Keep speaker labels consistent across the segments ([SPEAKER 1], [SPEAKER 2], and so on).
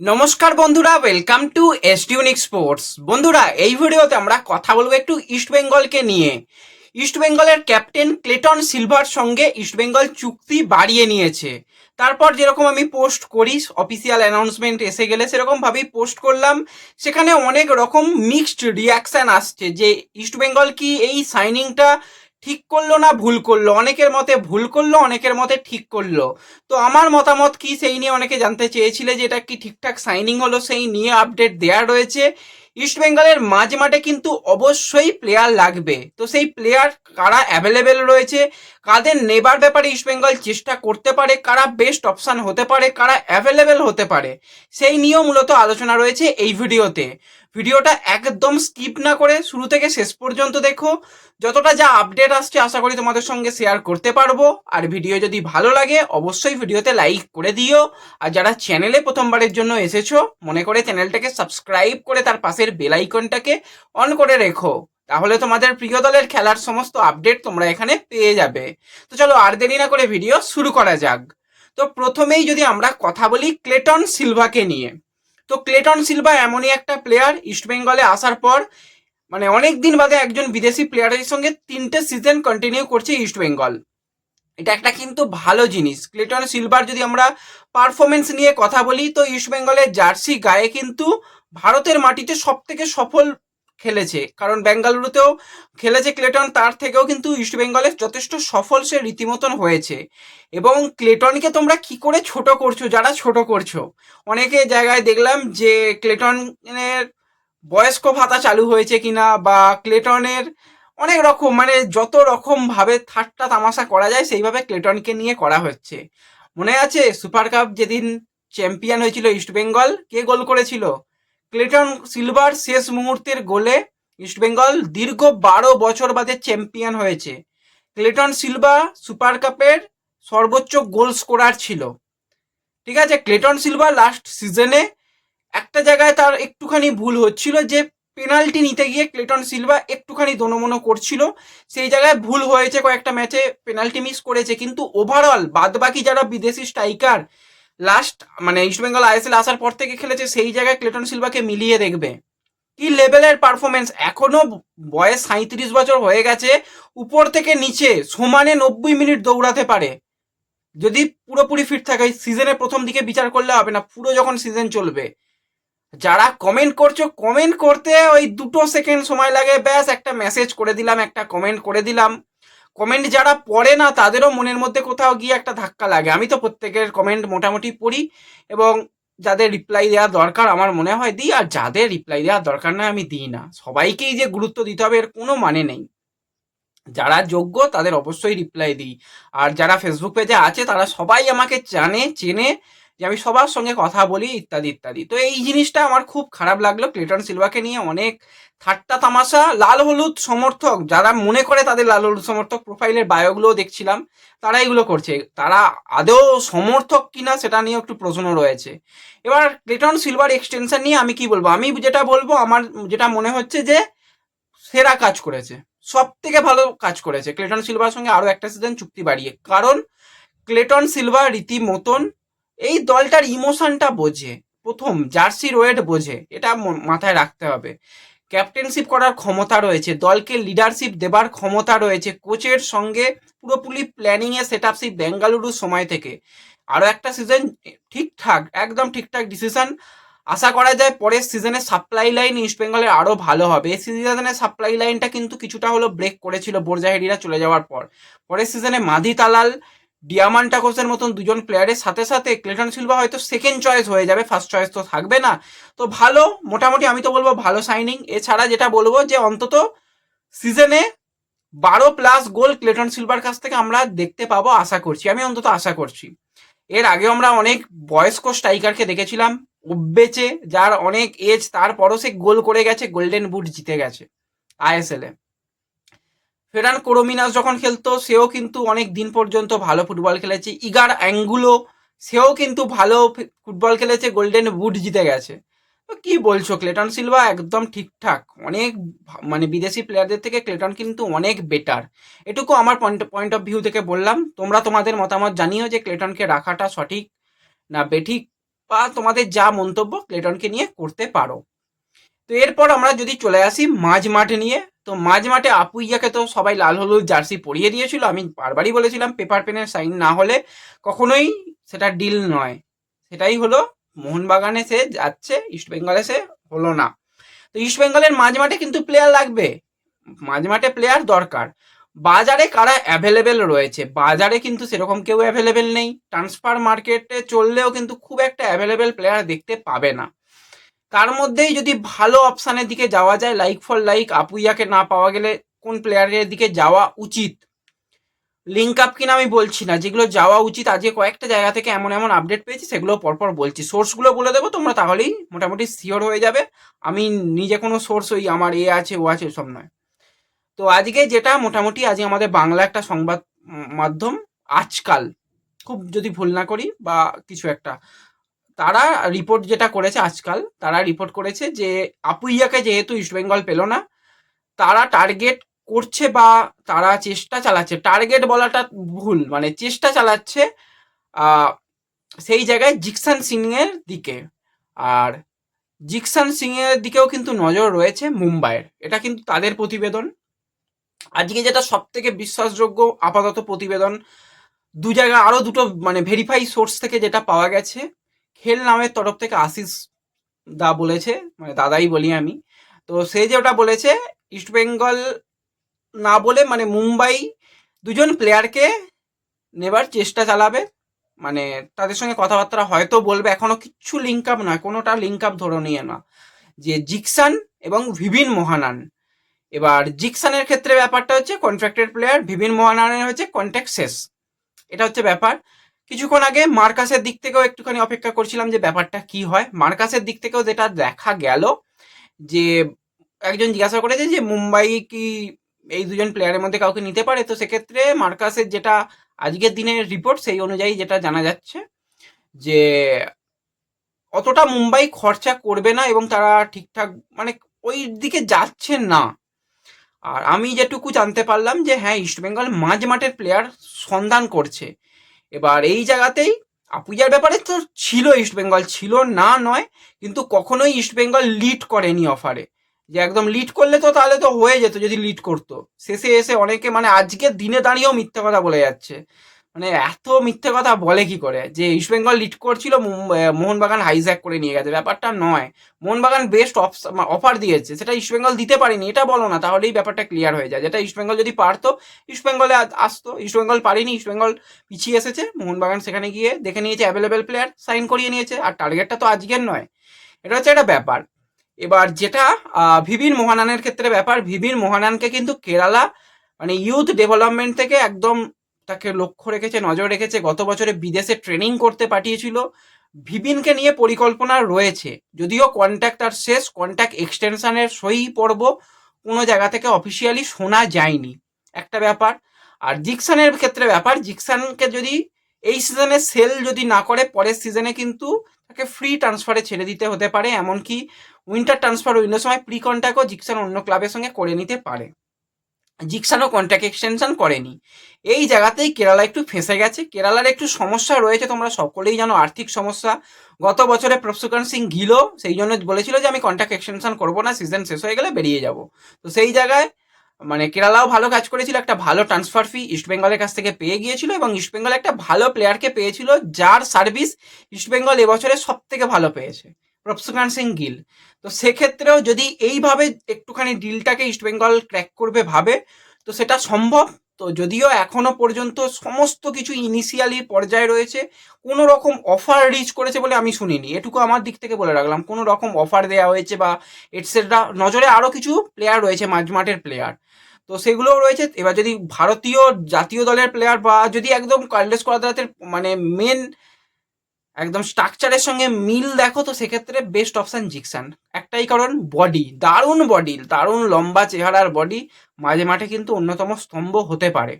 [SPEAKER 1] নমস্কার বন্ধুরা welcome two এসটিউনিক sports বন্ধুরা, এই ভিডিওতে আমরা কথা বলব একটু ইস্ট বেঙ্গলকে নিয়ে। ইস্ট বেঙ্গলের ক্যাপ্টেন ক্লেটন সিলভার সঙ্গে ইস্ট বেঙ্গল চুক্তি বাড়িয়ে নিয়েছে। তারপর যেরকম আমি পোস্ট করি অফিসিয়াল অ্যানাউন্সমেন্ট এসে গেলে সেরকমভাবেই পোস্ট করলাম। সেখানে অনেক রকম মিক্সড রিয়াকশন আসছে যে ইস্ট বেঙ্গল কি এই সাইনিংটা ঠিক করল না, ভুল করল? অনেকের মতে ভুল করল, অনেকের মতে ঠিক করল। তো আমার মতামত কি সেই নিয়ে অনেকে জানতে চেয়েছিলে যে এটা কি ঠিকঠাক সাইনিং হলো? সেই নিয়ে আপডেট দেয়া রয়েছে। ইস্ট বেঙ্গলের মাঝ মাঠে কিন্তু অবশ্যই প্লেয়ার লাগবে। তো সেই প্লেয়ার কারা অ্যাভেলেবেল রয়েছে? কাদের নেবার ব্যাপারে ইস্ট বেঙ্গল চেষ্টা করতে পারে? কারা বেস্ট অপশান হতে পারে? কারা অ্যাভেলেবেল হতে পারে? সেই নিয়েও মূলত আলোচনা রয়েছে এই ভিডিওতে ভিডিওটা একদম স্কিপ না করে শুরু থেকে শেষ পর্যন্ত দেখো। যতটা যা আপডেট আসছে, আশা করি তোমাদের সঙ্গে শেয়ার করতে পারব। আর ভিডিও যদি ভালো লাগে, অবশ্যই ভিডিওতে লাইক করে দিও। আর যারা চ্যানেলে প্রথমবারের জন্য এসেছ, মনে করে চ্যানেলটাকে সাবস্ক্রাইব করে তার পাশের বেল আইকনটাকে অন করে রেখো। তাহলে তোমাদের প্রিয় দলের খেলার সমস্ত আপডেট তোমরা এখানে পেয়ে যাবে। তো চলো আর দেরি না করে ভিডিও শুরু করা যাক। তো প্রথমেই যদি আমরা কথা বলি ক্লেটন সিলভাকে নিয়ে। তো ক্লেটন সিলভা এমনই একটা প্লেয়ার ইস্টবেঙ্গলে আসার পর মানে অনেক দিন বাদে একজন বিদেশি প্লেয়ারের সঙ্গে তিনটে সিজন কন্টিনিউ করছে ইস্টবেঙ্গল এটা একটা কিন্তু ভালো জিনিস। ক্লেটন সিলভার যদি আমরা পারফরমেন্স নিয়ে কথা বলি, তো ইস্টবেঙ্গলের জার্সি গায়ে কিন্তু ভারতের মাটিতে সব থেকে সফল খেলেছে। কারণ বেঙ্গালুরুতেও খেলেছে ক্লেটন, তার থেকেও কিন্তু ইস্টবেঙ্গলে যথেষ্ট সফল সে রীতিমতন হয়েছে। এবং ক্লেটনকে তোমরা কি করে ছোট করছ? যারা ছোট করছ? অনেকে জায়গায় দেখলাম যে ক্লেটনের বয়স্ক ভাতা চালু হয়েছে কিনা বা ক্লেটনের অনেক রকম মানে যত রকম ভাবে তামাশা করা যায়, সেইভাবে ক্লেটনকে নিয়ে করা হচ্ছে। মনে আছে সুপার কাপ যেদিন চ্যাম্পিয়ন হয়েছিল ইস্টবেঙ্গল কে গোল করেছিল? ক্লেটন সিলভার শেষ মুহূর্তের গোলে ইস্টবেঙ্গল দীর্ঘ বারো বছর বাদে চ্যাম্পিয়ন হয়েছে। ক্লেটন সিলভা সুপার কাপের সর্বোচ্চ গোল স্কোরার ছিল। ঠিক আছে, ক্লেটন সিলভা লাস্ট সিজনে একটা জায়গায় তার একটুখানি ভুল হচ্ছিল যে পেনাল্টি নিতে গিয়ে ক্লেটন সিলভা একটুখানি দোনমনো করছিল। সেই জায়গায় ভুল হয়েছে কয়েকটা ম্যাচে পেনাল্টি মিস করেছে। কিন্তু ওভারঅল বাদবাকি যারা বিদেশি স্ট্রাইকার লাস্ট মানে ইস্টবেঙ্গল আইএসএল আসার পর থেকে খেলেছে, সেই জায়গায় ক্লেটন সিলভাকে মিলিয়ে দেখবে। কি লেভেলের পারফরমেন্স এখনও বয়স সাঁত্রিশ বছর হয়ে গেছে, উপর থেকে নিচে, সমানে নব্বই মিনিট দৌড়াতে পারে। যদি পুরোপুরি ফিট থাকে সিজনের প্রথম দিকে বিচার করলে হবে না, পুরো যখন সিজন চলবে। যারা কমেন্ট করছ কমেন্ট করতে ওই দুটো সেকেন্ড সময় লাগে, ব্যাস একটা মেসেজ করে দিলাম, একটা কমেন্ট করে দিলাম। কমেন্ট যারা পড়ে না, তাদেরও মনের মধ্যে কোথাও গিয়ে একটা ধাক্কা লাগে। আমি তো প্রত্যেকের কমেন্ট মোটামুটি পড়ি এবং যাদের রিপ্লাই দেওয়া দরকার আমার মনে হয় দিই, আর যাদের রিপ্লাই দেওয়ার দরকার নয় আমি দিই না। সবাইকেই যে গুরুত্ব দিতে হবে এর কোনো মানে নেই। যারা যোগ্য তাদের অবশ্যই রিপ্লাই দিই। আর যারা ফেসবুক পেজে আছে, তারা সবাই আমাকে জানে, চেনে যে আমি সবার সঙ্গে কথা বলি, ইত্যাদি ইত্যাদি। তো এই জিনিসটা আমার খুব খারাপ লাগল। ক্লেটন সিলভাকে নিয়ে অনেক ঠাট্টা তামাশা। লাল হলুদ সমর্থক, যারা মনে করে তাদের লাল হলুদ সমর্থক প্রোফাইলের বায়োগুলোও দেখছিলাম, তারা এগুলো করছে। তারা আদৌ সমর্থক কিনা সেটা নিয়ে একটু প্রশ্ন রয়েছে। এবার ক্লেটন সিলভার এক্সটেনশন নিয়ে আমি কি বলব? আমি যেটা বলব, আমার যেটা মনে হচ্ছে যে সেরা কাজ করেছে। সব থেকে ভালো কাজ করেছে। ক্লেটন সিলভার সঙ্গে আরও একটা সিজন চুক্তি বাড়িয়ে। কারণ ক্লেটন সিলভার রীতিমতন এই দলটার ইমোশনটা বোঝে, প্রথম জার্সি রোয়েড বোঝে, এটা মাথায় রাখতে হবে। ক্যাপ্টেনশিপ করার ক্ষমতা রয়েছে, দলকে লিডারশিপ দেবার ক্ষমতা রয়েছে, কোচের সঙ্গে পুরোপুরি প্ল্যানিংয়ে সেট আপ সেই বেঙ্গালুরুর সময় থেকে। আরও একটা সিজন ঠিকঠাক, একদম ঠিকঠাক ডিসিশন। আশা করা যায় পরের সিজনে সাপ্লাই লাইন ইস্ট বেঙ্গলের আরও ভালো হবে। এই সিজনে সাপ্লাই লাইনটা কিন্তু কিছুটা হলো ব্রেক করেছিল বোরজাহেরিরা চলে যাওয়ার পর। পরের সিজনে মাধি তালাল ডিয়ামান টাকোসের মতন দুজন প্লেয়ারের সাথে সাথে ক্লেটন সিলভা হয়তো সেকেন্ড চয়েস হয়ে যাবে ফার্স্ট চয়েস তো থাকবে না। তো ভালো, মোটামুটি আমি তো বলব ভালো সাইনিং এছাড়া যেটা বলব যে অন্তত সিজনে বারো প্লাস গোল ক্লেটন সিলভার কাছ থেকে আমরা দেখতে পাবো, আশা করছি। আমি অন্তত আশা করছি। এর আগেও আমরা অনেক বয়স্ক স্ট্রাইকারকে দেখেছিলাম বেচে যার অনেক এজ তারপরও সে গোল করে গেছে গোল্ডেন বুট জিতে গেছে আইএসএল এ ফেরান কোরোমিনাস যখন খেলতো, সেও কিন্তু অনেক দিন পর্যন্ত ভালো ফুটবল খেলেছে। ইগার অ্যাঙ্গুলো, সেও কিন্তু ভালো ফুটবল খেলেছে। গোল্ডেন বুট জিতে গেছে। তো কি বলছো, ক্লেটন সিলভা একদম ঠিকঠাক। অনেক মানে বিদেশি প্লেয়ারদের থেকে ক্লেটন কিন্তু অনেক বেটার এটুকু আমার পয়েন্ট পয়েন্ট অফ ভিউ থেকে বললাম। তোমরা তোমাদের মতামত জানিও যে ক্লেটনকে রাখাটা সঠিক না বেঠিক, বা তোমাদের যা মন্তব্য ক্লেটনকে নিয়ে করতে পারো। তো এরপর আমরা যদি চলে আসি মাঝ মাঠ নিয়ে, তো মাঝ মাঠে আপুইয়াকে তো সবাই লাল হলুদ জার্সি পরিয়ে দিয়েছিল। আমি বারবারই বলেছিলাম, পেপার পেনের সাইন না হলে কখনোই সেটা ডিল নয়। সেটাই হলো, মোহনবাগানে সে যাচ্ছে, ইস্ট বেঙ্গলে সে হলো না। তো ইস্ট বেঙ্গলের মাঝ মাঠে কিন্তু প্লেয়ার লাগবে। মাঝ মাঠে প্লেয়ার দরকার। বাজারে কারা অ্যাভেলেবেল রয়েছে? বাজারে কিন্তু সেরকম কেউ অ্যাভেলেবেল নেই। ট্রান্সফার মার্কেটে চললেও কিন্তু খুব একটা অ্যাভেলেবেল প্লেয়ার দেখতে পাবে না। তার মধ্যেই যদি ভালো অপশানের দিকে যাওয়া যায় লাইক ফর লাইক আপুইয়াকে না পাওয়া গেলে কোন প্লেয়ারের দিকে যাওয়া উচিত? লিঙ্ক আপ কিনা আমি বলছি না, যেগুলো যাওয়া উচিত, আজকে কয়েকটা জায়গা থেকে এমন এমন আপডেট পেয়েছি সেগুলো পরপর বলছি। সোর্সগুলো বলে দেবো, তোমরা তাহলেই মোটামুটি শিওর হয়ে যাবে। আমি নিজে কোনো সোর্স ওই আমার এ আছে, ও আছে, সব নয়। তো আজকে যেটা মোটামুটি আজকে আমাদের বাংলা একটা সংবাদ মাধ্যম, আজকাল। খুব যদি ভুল না করি বা কিছু একটা। তারা রিপোর্ট যেটা করেছে আজকাল, তারা রিপোর্ট করেছে যে আপুইয়াকে যেহেতু ইস্টবেঙ্গল পেল না, তারা টার্গেট করছে বা তারা চেষ্টা চালাচ্ছে। টার্গেট বলাটা ভুল মানে চেষ্টা চালাচ্ছে সেই জায়গায় জিকসান সিংয়ের দিকে। আর জিকসান সিংয়ের দিকেও কিন্তু নজর রয়েছে মুম্বাইয়ের। এটা কিন্তু তাদের প্রতিবেদন। আজকে যেটা সব থেকে বিশ্বাসযোগ্য আপাতত প্রতিবেদন, দু জায়গা আরও দুটো মানে ভেরিফাই সোর্স থেকে যেটা পাওয়া গেছে খেল নামের তরফ থেকে আশিস দা বলেছে মানে দাদাই বলি আমি। তো সে যে ওটা বলেছে ইস্টবেঙ্গল না বলে মানে মুম্বাই দুজন প্লেয়ারকে নেবার চেষ্টা চালাবে। মানে তাদের সঙ্গে কথাবার্তা হয়তো বলবে, এখনও কিচ্ছু লিঙ্ক আপ নয়, কোনোটা লিঙ্ক আপ ধরে নিয়ে না যে জিকসান এবং ভিভিন মোহানান। এবার জিকসানের ক্ষেত্রে ব্যাপারটা হচ্ছে কন্ট্রাক্টেড প্লেয়ার ভিভিন মোহানানের হচ্ছে কন্ট্যাক্ট শেষ। এটা হচ্ছে ব্যাপার। কিছুক্ষণ আগে মার্কাসের দিক থেকেও একটুখানি অপেক্ষা করছিলাম যে ব্যাপারটা কি হয়। মার্কাসের দিক থেকেও যেটা দেখা গেল, যে একজন জিজ্ঞাসা করেছে যে মুম্বাই কি এই দুজন প্লেয়ারের মধ্যে কাউকে নিতে পারে? তো সেক্ষেত্রে মার্কাসের যেটা আজকের দিনের রিপোর্ট সেই অনুযায়ী যেটা জানা যাচ্ছে যে অতটা মুম্বাই খরচা করবে না এবং তারা ঠিকঠাক মানে ওই দিকে যাচ্ছে না। আর আমি যেটুকু জানতে পারলাম যে হ্যাঁ ইস্টবেঙ্গল মাঝ মাঠের প্লেয়ার সন্ধান করছে। এবার এই জায়গাতেই আপুজার ব্যাপারে তো ছিল ইস্টবেঙ্গল ছিল না নয়, কিন্তু কখনোই ইস্টবেঙ্গল লিড করেনি অফারে যে একদম লিড করলে তো তাহলে তো হয়ে যেত, যদি লিড করতো। শেষে এসে অনেকে মানে আজকে দিনে দাঁড়িয়েও মিথ্যা কথা বলে যাচ্ছে। মানে এত মিথ্যে কথা বলে কি করে? যে ইস্টবেঙ্গল লিড করছিল মোহনবাগান হাইজ্যাক করে নিয়ে গেছে। ব্যাপারটা নয়। মোহনবাগান বেস্ট অফার দিয়েছে। সেটা ইস্টবেঙ্গল দিতে পারেনি। এটা বলো না, তাহলেই ব্যাপারটা ক্লিয়ার হয়ে যায়। যেটা ইস্টবেঙ্গল যদি পারতো ইস্টবেঙ্গলে আ- আসতো। ইস্ট ইস্টবেঙ্গল পারেনি ইস্টবেঙ্গল পিছিয়ে এসেছে। মোহনবাগান সেখানে গিয়ে দেখে নিয়েছে অ্যাভেলেবেল প্লেয়ার সাইন করিয়ে নিয়েছে। আর টার্গেটটা তো আজকের নয়। এটা হচ্ছে একটা ব্যাপার। এবার যেটা ভিভিন মোহানানের ক্ষেত্রে ব্যাপার। ভিভিন মোহানানকে কিন্তু কেরালা মানে ইউথ ডেভেলপমেন্ট থেকে একদম তাকে লক্ষ্য রেখেছে, নজর রেখেছে, গত বছরে বিদেশে ট্রেনিং করতে পাঠিয়েছিল। ভিবিনকে নিয়ে পরিকল্পনা রয়েছে। যদিও কন্ট্যাক্ট আর শেষ কন্ট্যাক্ট এক্সটেনশনের সই পর্ব কোনো জায়গা থেকে অফিসিয়ালি শোনা যায়নি। একটা ব্যাপার, আর জিকসানের ক্ষেত্রে ব্যাপার, জিকসানকে যদি এই সিজনে সেল যদি না করে, পরের সিজনে কিন্তু তাকে ফ্রি ট্রান্সফারে ছেড়ে দিতে হতে পারে। এমনকি উইন্টার ট্রান্সফার উইন্ডোর সময় প্রি কন্ট্যাক্টও জিকসান অন্য ক্লাবের সঙ্গে করে নিতে পারে। জিকসানও কন্ট্যাক্ট এক্সটেনশন করেনি। এই জায়গাতেই কেরালা একটু ফেঁসে গেছে। কেরালার একটু সমস্যা রয়েছে, তোমরা সকলেই জানো আর্থিক সমস্যা। গত বছরে প্রফসুকান সিং গিলো সেই জন্য বলেছিল যে, আমি কন্ট্যাক্ট এক্সটেনশন করব না সিজন শেষ হয়ে গেলে বেরিয়ে যাব। তো সেই জায়গায় মানে কেরালাও ভালো কাজ করেছিল, একটা ভালো ট্রান্সফার ফি ইস্টবেঙ্গলের কাছ থেকে পেয়ে গিয়েছিল এবং ইস্টবেঙ্গল একটা ভালো প্লেয়ারকে পেয়েছিল, যার সার্ভিস ইস্টবেঙ্গল এবছরে সব থেকে ভালো পেয়েছে। প্রফসুকান সিং গিল। তো সেক্ষেত্রেও যদি এইভাবে একটুখানি ডিলটাকে ইস্টবেঙ্গল ক্র্যাক করবে, ভাবে, তো সেটা সম্ভব। তো যদিও এখনও পর্যন্ত সমস্ত কিছু ইনিশিয়ালি পর্যায়ে রয়েছে, কোনো রকম অফার রিচ করেছে বলে আমি শুনিনি। এটুকু আমার দিক থেকে বলে রাখলাম, কোনো রকম অফার দেওয়া হয়েছে বা এটসেট্রা নজরে আরও কিছু প্লেয়ার রয়েছে, মাঝমাঠের প্লেয়ার তো সেগুলোও রয়েছে। এবার যদি ভারতীয় জাতীয় দলের প্লেয়ার বা যদি একদম কার্লেস করাদাতের মানে মেন একদম স্ট্রাকচারের সঙ্গে মিল দেখো তো, সেক্ষেত্রে বেস্ট অপশান জিকসান একটাই কারণ বডি দারুণ বডি দারুণ লম্বা চেহারার বডি মাঝে মাঠে কিন্তু অন্যতম স্তম্ভ হতে পারে।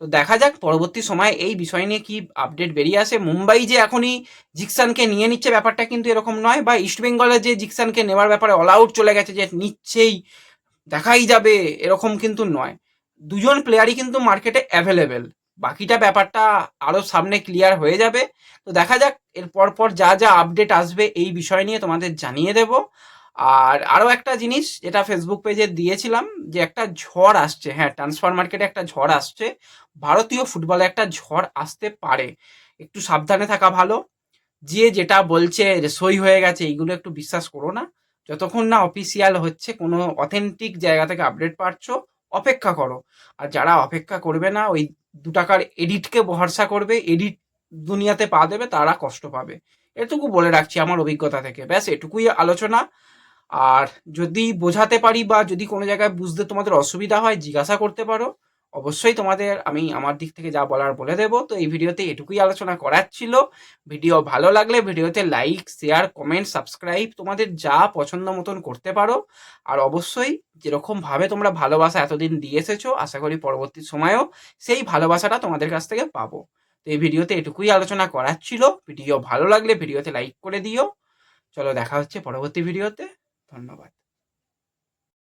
[SPEAKER 1] তো দেখা যাক, পরবর্তী সময়ে এই বিষয় নিয়ে কি আপডেট বেরিয়ে আসে। মুম্বাই যে এখনই জিকসানকে নিয়ে নিচ্ছে, ব্যাপারটা কিন্তু এরকম নয়। বা ইস্টবেঙ্গলের যে জিকসানকে নেওয়ার ব্যাপারে অল আউট চলে গেছে যে নিচ্ছেই, দেখাই যাবে, এরকম কিন্তু নয়। দুজন প্লেয়ারই কিন্তু মার্কেটে অ্যাভেলেবেল বাকিটা ব্যাপারটা আরও সামনে ক্লিয়ার হয়ে যাবে। তো দেখা যাক, এর পর পর যা যা আপডেট আসবে এই বিষয় নিয়ে তোমাদের জানিয়ে দেব। আর আরও একটা জিনিস যেটা ফেসবুক পেজে দিয়েছিলাম, যে একটা ঝড় আসছে হ্যাঁ ট্রান্সফার মার্কেটে একটা ঝড় আসছে। ভারতীয় ফুটবলে একটা ঝড় আসতে পারে। একটু সাবধানে থাকা ভালো। যে যেটা বলছে সই হয়ে গেছে, এইগুলো একটু বিশ্বাস করো না। যতক্ষণ না অফিসিয়াল হচ্ছে, কোনো অথেন্টিক জায়গা থেকে আপডেট পাচ্ছ, অপেক্ষা করো। আর যারা অপেক্ষা করবে না, ওই দু টাকার এডিটকে ভরসা করবে এডিট দুনিয়াতে পা দেবে, তারা কষ্ট পাবে। এটুকু বলে রাখছি আমার অভিজ্ঞতা থেকে। ব্যাস, এটুকুই আলোচনা। আর যদি বোঝাতে পারি বা যদি কোনো জায়গায় বুঝতে তোমাদের অসুবিধা হয়, জিজ্ঞাসা করতে পারো। অবশ্যই তোমাদের আমি আমার দিক থেকে যা বলার বলে দেবো। তো এই ভিডিওতে এটুকুই আলোচনা করার ছিল। ভিডিও ভালো লাগলে ভিডিওতে লাইক শেয়ার কমেন্ট সাবস্ক্রাইব তোমাদের যা পছন্দ মতন করতে পারো। আর অবশ্যই যেরকমভাবে তোমরা ভালোবাসা এতদিন দিয়ে এসেছ, আশা করি পরবর্তী সময়েও সেই ভালোবাসাটা তোমাদের কাছ থেকে পাবো। তো এই ভিডিওতে এটুকুই আলোচনা করার ছিল। ভিডিও ভালো লাগলে ভিডিওতে লাইক করে দিও। চলো দেখা হচ্ছে পরবর্তী ভিডিওতে। ধন্যবাদ।